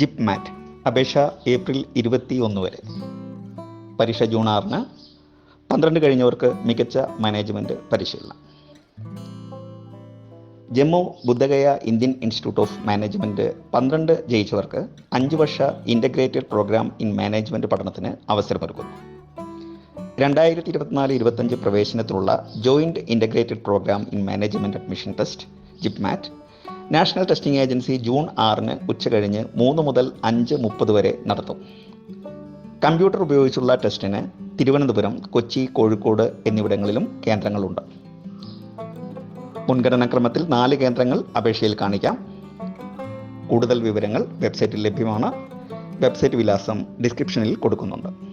Jib മാറ്റ്. അപേക്ഷ April ഇരുപത്തി ഒന്ന് വരെ. പരീക്ഷ ജൂൺ ആറിന്. പന്ത്രണ്ട് കഴിഞ്ഞവർക്ക് മികച്ച മാനേജ്മെന്റ് പരിശീലനം. Jammu Bodh Gaya Indian institute of management പന്ത്രണ്ട് ജയിച്ചവർക്ക് അഞ്ച് വർഷ ഇന്റഗ്രേറ്റഡ് പ്രോഗ്രാം ഇൻ മാനേജ്മെന്റ് പഠനത്തിന് അവസരമൊരുക്കുന്നു. രണ്ടായിരത്തി ഇരുപത്തിനാല് ഇരുപത്തഞ്ച് പ്രവേശനത്തിലുള്ള joint integrated programme in management admission test JIPMAT. National testing agency June ആറിന് ഉച്ചകഴിഞ്ഞ് മൂന്ന് മുതൽ അഞ്ച് മുപ്പത് വരെ നടത്തും. കമ്പ്യൂട്ടർ ഉപയോഗിച്ചുള്ള ടെസ്റ്റിന് തിരുവനന്തപുരം കൊച്ചി കോഴിക്കോട് എന്നിവിടങ്ങളിലും കേന്ദ്രങ്ങളുണ്ട്. മുൻഗണനാക്രമത്തിൽ നാല് കേന്ദ്രങ്ങൾ അപേക്ഷയിൽ കാണിക്കാം. കൂടുതൽ വിവരങ്ങൾ വെബ്സൈറ്റിൽ ലഭ്യമാണ്. വെബ്സൈറ്റ് വിലാസം ഡിസ്ക്രിപ്ഷനിൽ കൊടുക്കുന്നുണ്ട്.